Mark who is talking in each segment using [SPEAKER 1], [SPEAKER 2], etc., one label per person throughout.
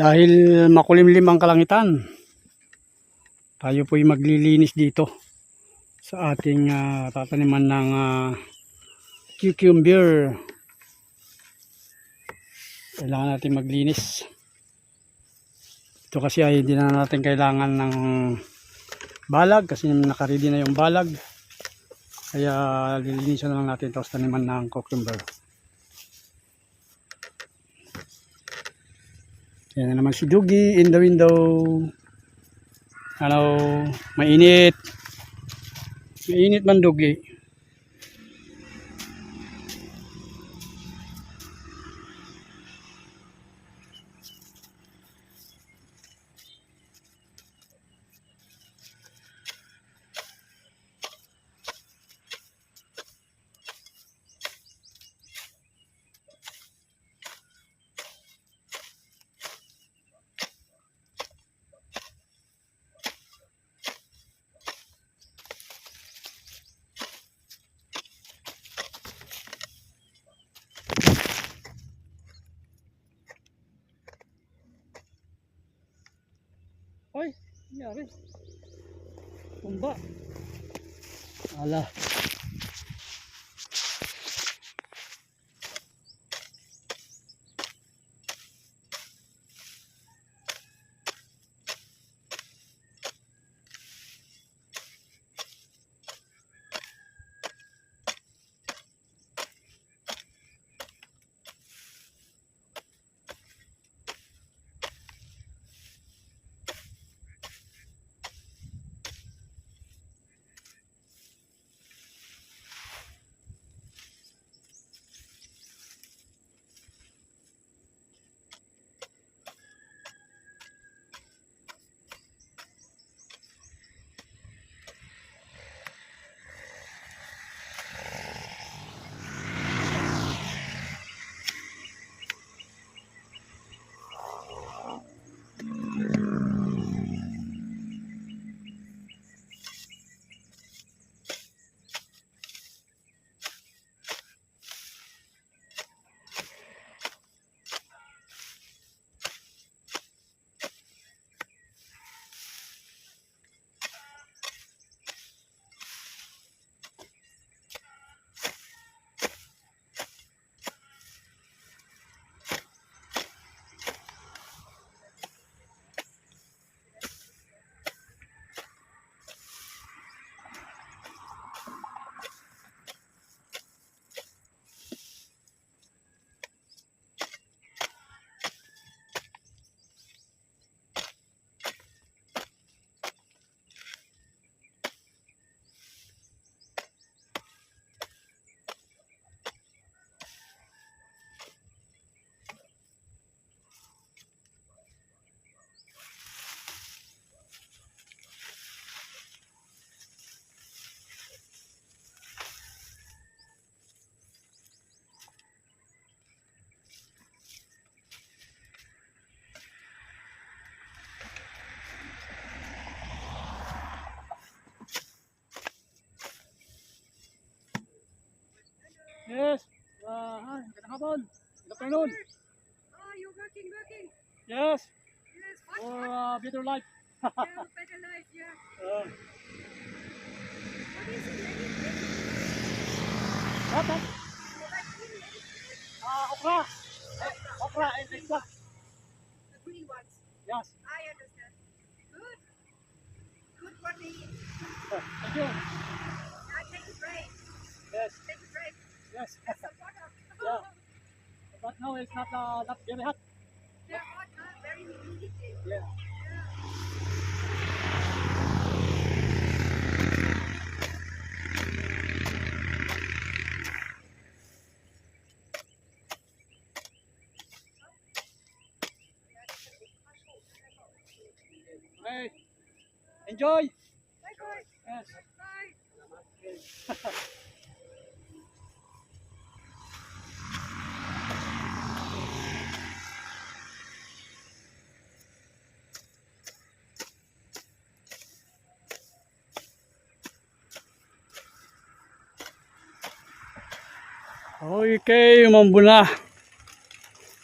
[SPEAKER 1] Dahil makulimlim ang kalangitan, tayo po'y maglilinis dito sa ating ah, tataniman ng ah, cucumber. Kailangan natin maglinis. Ito kasi ay hindi na natin kailangan ng balag kasi nakaready na yung balag. Kaya lilinisan na lang natin sa taniman ng cucumber. Yan na naman si Dugi in the window. Hello, mainit. Mainit man Dugi. ba? Ala. Yes. Uh, hi, magandang hapon. Good afternoon.
[SPEAKER 2] Oh, you're working, working.
[SPEAKER 1] Yes.
[SPEAKER 2] Yes, what?
[SPEAKER 1] For
[SPEAKER 2] what?
[SPEAKER 1] uh, better life.
[SPEAKER 2] Yeah, better life, yeah.
[SPEAKER 1] Uh,
[SPEAKER 2] What is it,
[SPEAKER 1] what?
[SPEAKER 2] lady?
[SPEAKER 1] Uh, okra. Eh, okra and extra.
[SPEAKER 2] The green ones.
[SPEAKER 1] Yes.
[SPEAKER 2] I understand. Good. Good protein.
[SPEAKER 1] Uh, thank you. Yes. Yeah. but now it's not uh, not very hot.
[SPEAKER 2] Huh? Very.
[SPEAKER 1] Yeah. Okay. Enjoy.
[SPEAKER 2] Bye, bye.
[SPEAKER 1] Yes.
[SPEAKER 2] Bye.
[SPEAKER 1] Okay, umambo na.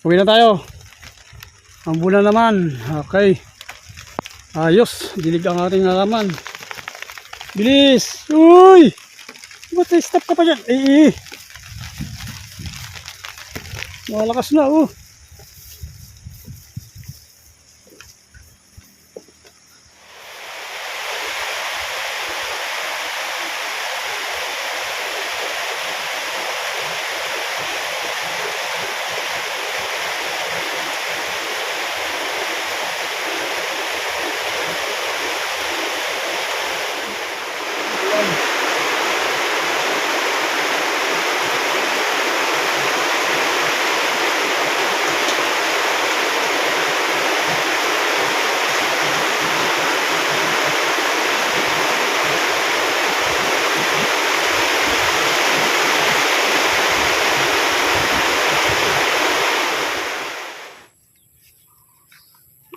[SPEAKER 1] Uwi na tayo. Ambo na naman. Okay. Ayos. Dilig ang ating halaman. Bilis! Uy! Ba't stop ka pa dyan? Eh, eh. Malakas na, oh.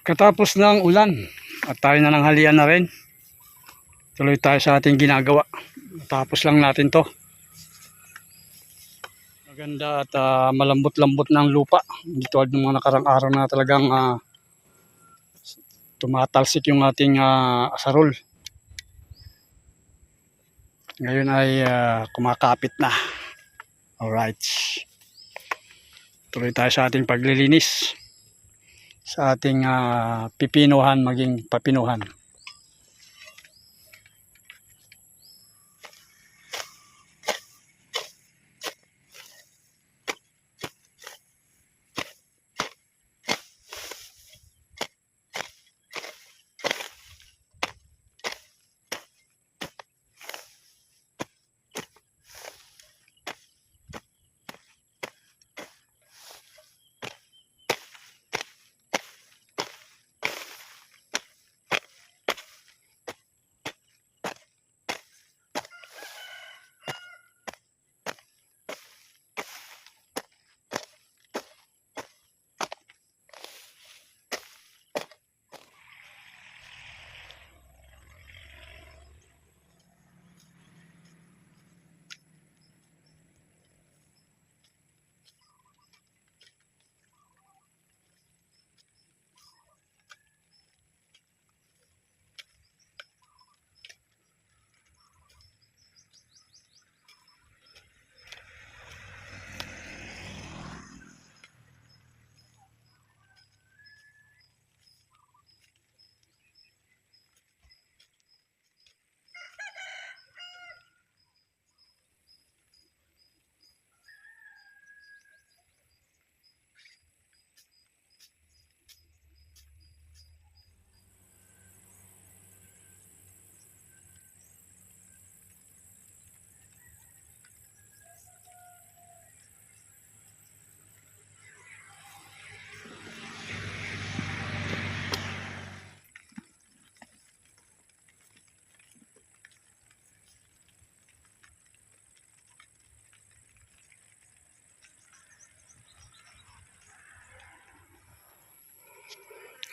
[SPEAKER 1] Katapos ng ulan at tayo na ng halian na rin. Tuloy tayo sa ating ginagawa. Tapos lang natin to. Maganda at ah, malambot-lambot ng lupa. Hindi tulad mga nakarang araw na talagang ah, tumatalsik yung ating ah, asarol. Ngayon ay ah, kumakapit na. Alright. Tuloy tayo sa ating paglilinis sa ating ah, pipinuhan maging papinuhan.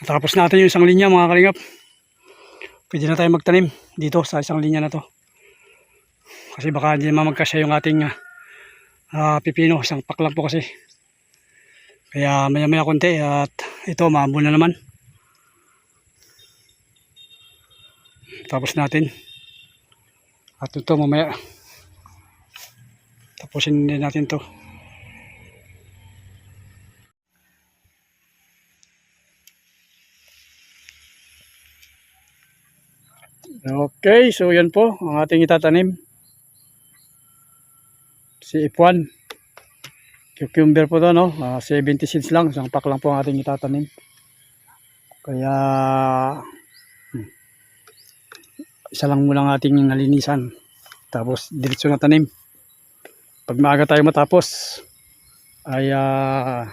[SPEAKER 1] Tapos natin yung isang linya mga kalingap. Pwede na tayo magtanim dito sa isang linya na to. Kasi baka hindi naman magkasya yung ating ah, pipino. Isang pack po kasi. Kaya maya maya konti at ito maambon na naman. Tapos natin. At ito mamaya. Tapusin din natin to. Okay, so yan po ang ating itatanim. Si Ipuan. Cucumber po to, no? Ah, 70 seeds lang. Isang pack lang po ang ating itatanim. Kaya, hmm, isa lang muna ang ating nalinisan. Tapos, diretso na tanim. Pag maaga tayo matapos, ay ah,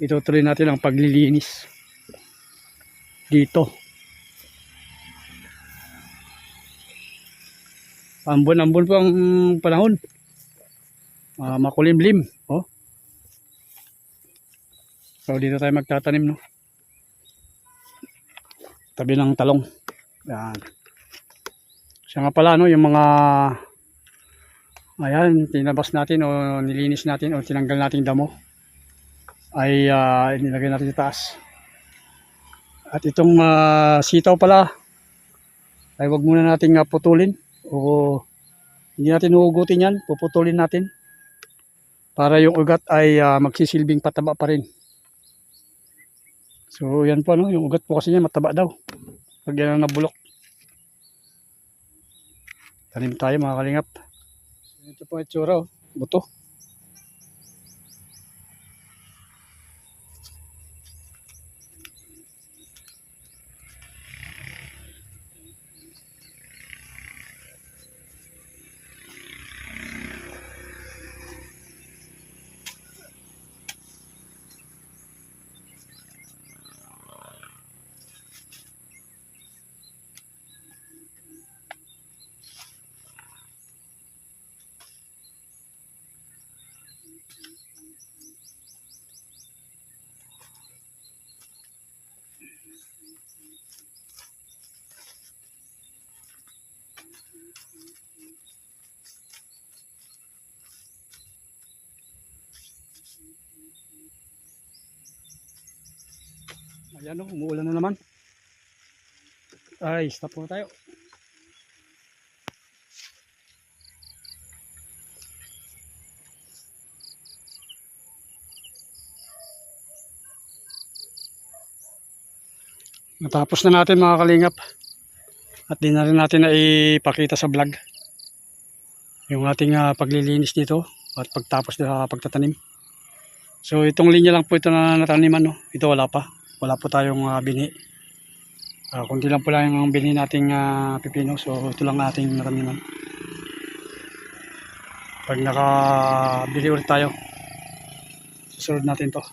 [SPEAKER 1] itutuloy natin ang paglilinis dito. Ambon-ambon po ang panahon. Ah, makulimlim, oh. So dito tayo magtatanim, no. Tabi ng talong. Yan. Siya nga pala, no, yung mga ayan, tinabas natin o nilinis natin o tinanggal natin damo ay ah, nilagay natin sa taas. At itong ah, sitaw pala ay wag muna nating ah, putulin o hindi natin huhugutin yan, puputulin natin para yung ugat ay ah, magsisilbing pataba pa rin. So yan po ano, yung ugat po kasi niya mataba daw. Pag yan ang nabulok. Tanim tayo mga kalingap. Ito po itsura oh, buto. Ayan o, umuulan na naman. Ay, stop muna tayo. Natapos na natin mga kalingap. At di na rin natin na ipakita sa vlog. Yung ating ah, paglilinis dito at pagtapos na pagtatanim. So itong linya lang po ito na nataniman. No? Ito wala pa. Wala po tayong uh, bini. Uh, kunti lang po lang yung bini nating ah, pipino. So ito lang ating nataniman. Pag nakabili ulit tayo, susunod natin to.